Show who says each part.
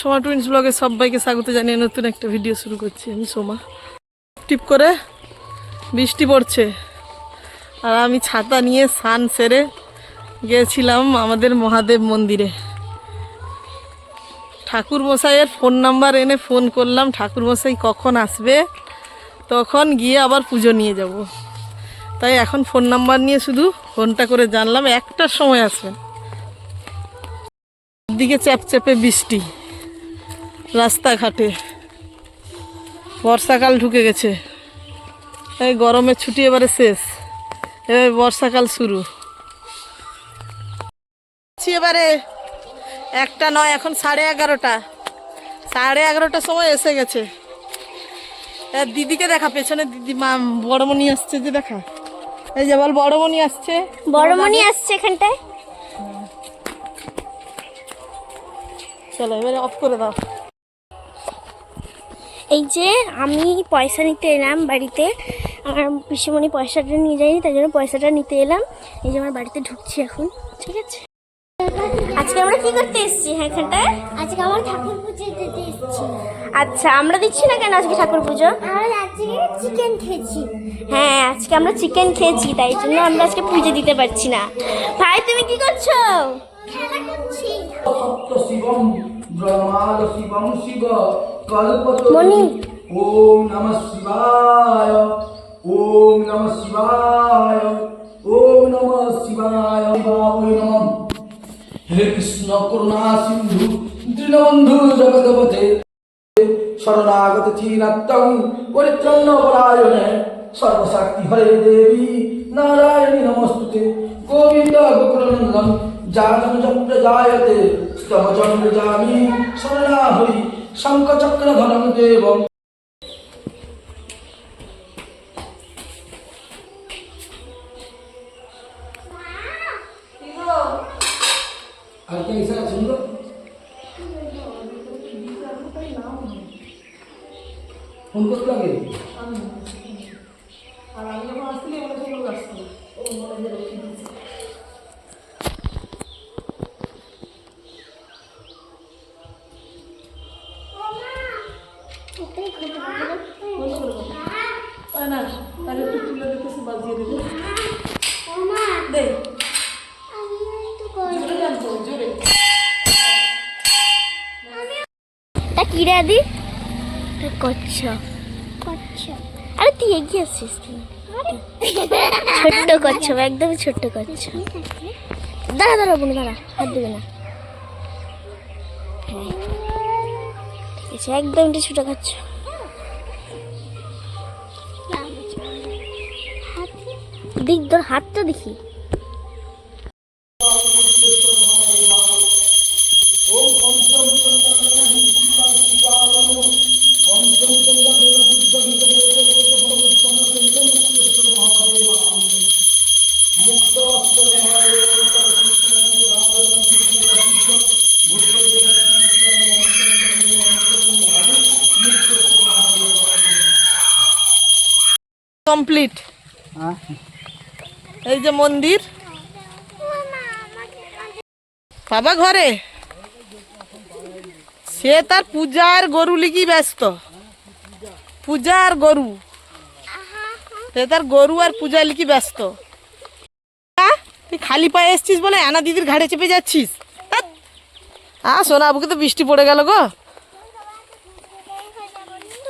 Speaker 1: Soma twins ব্লগে সবাইকে স্বাগত জানিয়ে নতুন একটা ভিডিও শুরু করছি আমি সোমা। টিপ করে বৃষ্টি পড়ছে। আর আমি ছাতা নিয়ে স্নান সেরে গিয়েছিলাম আমাদের মহাদেব মন্দিরে। ঠাকুর মশাইয়ের ফোন নাম্বার এনে ফোন করলাম ঠাকুর মশাই কখন আসবে? তখন গিয়ে আবার পুজো নিয়ে যাব। তাই এখন ফোন নাম্বার নিয়ে শুধু ফোনটা করে জানলাম, একটার সময় আসবেন দিকে চ্যাপচ্যাপে বৃষ্টি। রাস্তাঘাটে। বর্ষাকাল ঢুকে গেছে। এই গরমের ছুটি এবারে শেষ। এবার বর্ষাকাল শুরু। এবারে। একটা নয় এখন সাড়ে এগারোটা। সাড়ে এগারোটার সময় এসে গেছে। দিদিকে দেখা পেছনে দিদি মা বড়মণি আসছে যে দেখা। এই যে বল বড়মণি আসছে।
Speaker 2: বড়মণি আসছে এখানটায়।
Speaker 1: চলো এবারে অফ করে দাও।
Speaker 2: এই যে আমি পয়সা নিতে এলাম বাড়িতে আমার পিসিমণি পয়সাটা নিয়ে যায়নি তাই জন্য পয়সাটা নিতে এলাম। এই যে আমার বাড়িতে ঢুকছি এখন ঠিক আছে? আজকে আমরা কি করতে এসেছি হ্যাঁ এখানটায়?
Speaker 3: আজকে আমার ঠাকুর পুজো দিতে এসেছি।
Speaker 2: আচ্ছা আমরা দিচ্ছি না কেন আজকে ঠাকুর পুজো?
Speaker 3: আমরা আজকে চিকেন খেয়েছি।
Speaker 2: হ্যাঁ আজকে আমরা চিকেন খেয়েছি তাই জন্য আমরা আজকে পুজো দিতে পারছি না। ভাই তুমি কি করছ?
Speaker 3: খেলা করছি।
Speaker 4: শিবম ব্রহ্মাদ শিবম শিব কল্পত। ওম নমঃ শিবায় ওম নমঃ শিবায় ওম নমঃ শিবায় ওই নমঃ হে কৃষ্ণ করুণা সিন্ধু দীনবন্ধু জগৎপতে শরণাগত চিনাত্তং পরিত্রন্ন পরায়ণে সর্বশক্তি হরে দেবী নারায়ণী নমস্তুতে গোবিন্দ গোকুলনন্দন জাতম চক্র জায়তে স্তবচন্দ্র জামি শরণা হরি শঙ্খচক্র ধরম দেবম। আর কে ইসা
Speaker 1: আর আমি যখন আসছিলি। এগুলো সেগুলো আসতো না তাহলে একটু
Speaker 2: তা কি রে আদি? করছ
Speaker 3: করছ
Speaker 2: আরে তুই এগিয়ে আসছিস তুই ছোট্ট কচ্ছপ একদমই ছোট্ট কচ্ছপ দাঁড়া দাঁড়া বোন দাঁড়া, হাত দেবে না। হ্যাঁ। আছে একদম খাচ্ছে। খাচ্ছ দিক তোর হাতটা দেখি।
Speaker 1: কমপ্লিট এই যে মন্দির। বাবা ঘরে? সে তার পূজার গরু লিগি ব্যস্ত। পূজার গরু। সে তার গরু আর পূজা লিখি ব্যস্ত। তুই খালি পায়ে এসছিস বলে আনা দিদির ঘাড়ে চেপে যাচ্ছিস। আ সোনা আবুকে তো বৃষ্টি পড়ে গেল গো।